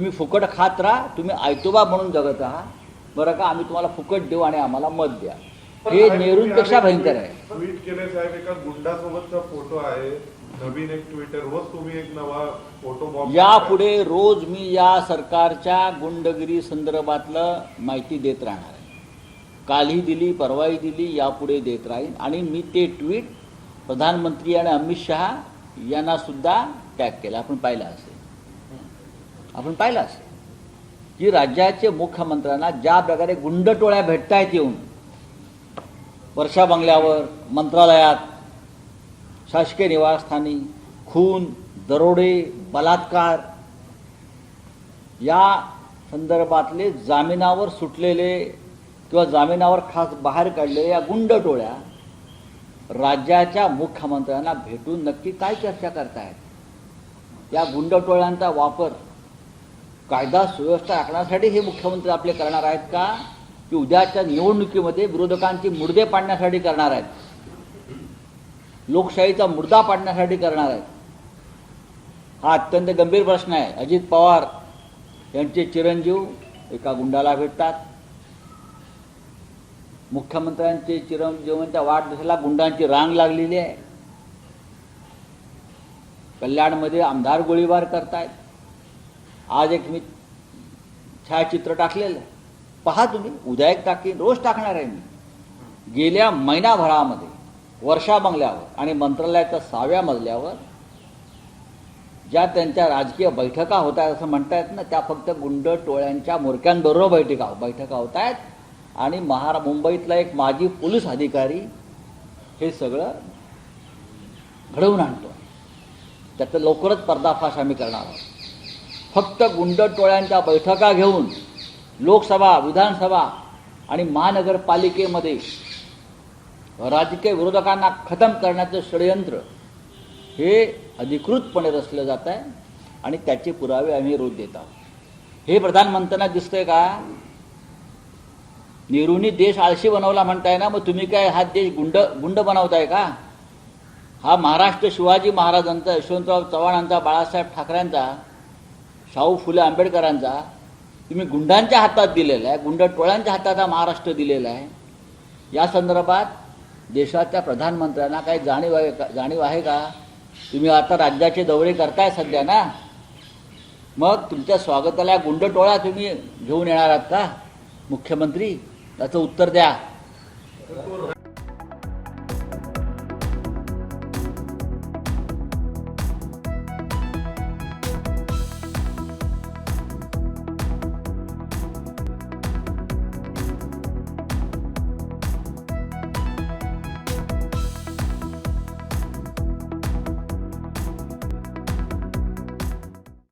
तुम्ही फुकट खात राहा तुम्ही आयतोबा म्हणून जगत आहात बरं का आम्ही तुम्हाला फुकट देऊ आणि आम्हाला मत द्या. हे नेहरूंपेक्षा भयंकर आहे. ट्विट केले साहेब एका गुंडासोबतचा फोटो आहे. नवीन एक ट्विटर रोज तुम्ही एक नवा फोटो यापुढे रोज मी या सरकारच्या गुंडगिरी संदर्भातलं माहिती देत राहणार आहे. कालही दिली परवाही दिली यापुढे देत राहीन. आणि मी ते ट्विट प्रधानमंत्री आणि अमित शहा यांना सुद्धा टॅग केलं. आपण पाहिलं असेल. आपण पाहिलं असेल की राज्याचे मुख्यमंत्र्यांना ज्या प्रकारे गुंडटोळ्या भेटतायत येऊन वर्षा बंगल्यावर मंत्रालयात शासकीय निवासस्थानी खून दरोडे बलात्कार या संदर्भातले जामिनावर सुटलेले किंवा जामिनावर खास बाहेर काढलेल्या या गुंडटोळ्या राज्याच्या मुख्यमंत्र्यांना भेटून नक्की काय चर्चा करतायत? या गुंडटोळ्यांचा वापर कायदा सुव्यवस्था राखण्यासाठी हे मुख्यमंत्री आपले करणार आहेत का? की उद्याच्या निवडणुकीमध्ये विरोधकांची मुर्दे पाडण्यासाठी करणार आहेत? लोकशाहीचा मुर्दा पाडण्यासाठी करणार आहेत? हा अत्यंत गंभीर प्रश्न आहे. अजित पवार यांचे चिरंजीव एका गुंडाला भेटतात. मुख्यमंत्र्यांचे चिरंजीवांच्या वाढदिवसाला गुंडांची रांग लागलेली आहे. कल्याणमध्ये आमदार गोळीबार करतायत. आज एक मी छायाचित्र टाकलेलं आहे. पहा तुम्ही उद्या एक टाकेन रोज टाकणार आहे मी. गेल्या महिनाभरामध्ये वर्षा बंगल्यावर आणि मंत्रालयाच्या सहाव्या मजल्यावर ज्या त्यांच्या राजकीय बैठका होत आहेत असं म्हणतायत ना त्या फक्त गुंड टोळ्यांच्या मुरक्यांबरोबर बैठका बैठका होत आहेत आणि महारा मुंबईतला एक माजी पोलीस अधिकारी हे सगळं घडवून आणतो. त्याचा लवकरच पर्दाफाश आम्ही करणार आहोत. फक्त गुंड टोळ्यांच्या बैठका घेऊन लोकसभा विधानसभा आणि महानगरपालिकेमध्ये राजकीय विरोधकांना खतम करण्याचं षडयंत्र हे अधिकृतपणे रचलं जात आहे आणि त्याचे पुरावे आम्ही रोज देत आहोत. हे प्रधानमंत्र्यांना दिसतंय का? नेहरूंनी देश आळशी बनवला म्हणताय ना मग तुम्ही काय हा देश गुंड गुंड बनवताय का? हा महाराष्ट्र शिवाजी महाराजांचा यशवंतराव चव्हाणांचा बाळासाहेब ठाकरेंचा शाहू फुले आंबेडकरांचा तुम्ही गुंडांच्या हातात दिलेला आहे गुंड टोळ्यांच्या हातात हा महाराष्ट्र दिलेला आहे. या संदर्भात देशाच्या प्रधानमंत्र्यांना काही जाणीव आहे का? जाणीव आहे का? तुम्ही आता राज्याचे दौरे करताय सध्या ना? मग तुमच्या स्वागताला गुंड टोळा तुम्ही घेऊन येणार आहात का? मुख्यमंत्री त्याचं उत्तर द्या.